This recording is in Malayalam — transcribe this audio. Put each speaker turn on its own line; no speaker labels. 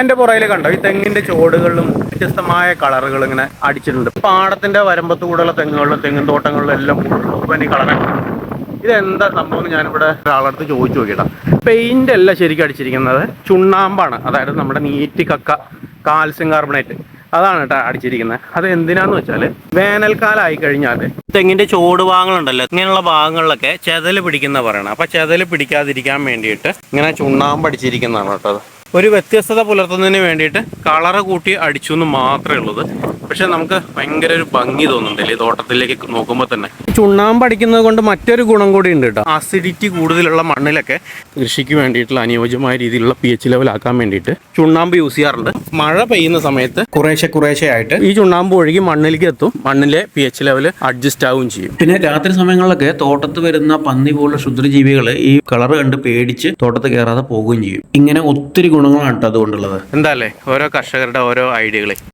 എന്റെ പുറയിൽ കണ്ടോ? ഈ തെങ്ങിന്റെ ചുവടുകളിലും വ്യത്യസ്തമായ കളറുകൾ ഇങ്ങനെ അടിച്ചിട്ടുണ്ട്. പാടത്തിന്റെ വരമ്പത്ത് കൂടെയുള്ള തെങ്ങുകളിലും തെങ്ങിൻ തോട്ടങ്ങളിലും എല്ലാം മുഴുവൻ കളറാണ് ഇതെന്താ സംഭവം എന്ന് ഞാനിവിടെ ഒരാളടുത്ത് ചോദിച്ചു നോക്കിയിട്ട പെയിന്റ് അല്ല ശരിക്കും അടിച്ചിരിക്കുന്നത്. ചുണ്ണാമ്പാണ്. അതായത് നമ്മുടെ നീറ്റ് കക്ക കാൽസ്യം കാർബണേറ്റ്. അതാണ് കേട്ടോ അടിച്ചിരിക്കുന്നത്. അത് എന്തിനാന്ന് വെച്ചാൽ വേനൽക്കാലം ആയി കഴിഞ്ഞാൽ തെങ്ങിന്റെ ചോട് ഭാഗങ്ങളുണ്ടല്ലോ ഇങ്ങനെയുള്ള ഭാഗങ്ങളിലൊക്കെ ചെതൽ പിടിക്കുന്ന പറയണം. അപ്പൊ ചെതൽ പിടിക്കാതിരിക്കാൻ വേണ്ടിയിട്ട് ഇങ്ങനെ ചുണ്ണാമ്പ് അടിച്ചിരിക്കുന്നതാണ് കേട്ടോ. ഒരു വ്യത്യസ്തത പുലർത്തുന്നതിന് വേണ്ടിയിട്ട് കളറ് കൂട്ടി അടിച്ചു എന്ന് മാത്രമേ ഉള്ളത് പക്ഷെ നമുക്ക് ഭയങ്കര ഒരു ഭംഗി തോന്നുന്നുണ്ടല്ലേ ഈ തോട്ടത്തിലേക്ക് നോക്കുമ്പോൾ തന്നെ. ചുണ്ണാമ്പ് അടിക്കുന്നത് കൊണ്ട് മറ്റൊരു ഗുണം കൂടി ഉണ്ട് കേട്ടോ. ആസിഡിറ്റി കൂടുതലുള്ള മണ്ണിലൊക്കെ കൃഷിക്ക് വേണ്ടിയിട്ടുള്ള അനുയോജ്യമായ രീതിയിലുള്ള പി എച്ച് ലെവൽ ആക്കാൻ വേണ്ടിയിട്ട് ചുണ്ണാമ്പ് യൂസ് ചെയ്യാറുണ്ട്. മഴ പെയ്യുന്ന സമയത്ത് കുറേശ്ശെ കുറേശ്ശെ ആയിട്ട് ഈ ചുണ്ണാമ്പ് ഒഴുകി മണ്ണിലേക്ക് എത്തും. മണ്ണിലെ പി എച്ച് ലെവൽ അഡ്ജസ്റ്റ് ആവുകയും ചെയ്യും.
പിന്നെ രാത്രി സമയങ്ങളിലൊക്കെ തോട്ടത്ത് വരുന്ന പന്നി പോലുള്ള ക്ഷുദ്രജീവികൾ ഈ കളർ കണ്ട് പേടിച്ച് തോട്ടത്ത് കയറാതെ പോവുകയും ചെയ്യും. ഇങ്ങനെ ഒത്തിരി ഗുണങ്ങളാണ് കേട്ടോ അതുകൊണ്ടുള്ളത്.
എന്താ അല്ലേ? ഓരോ കർഷകരുടെ ഓരോ ഐഡിയകളെ.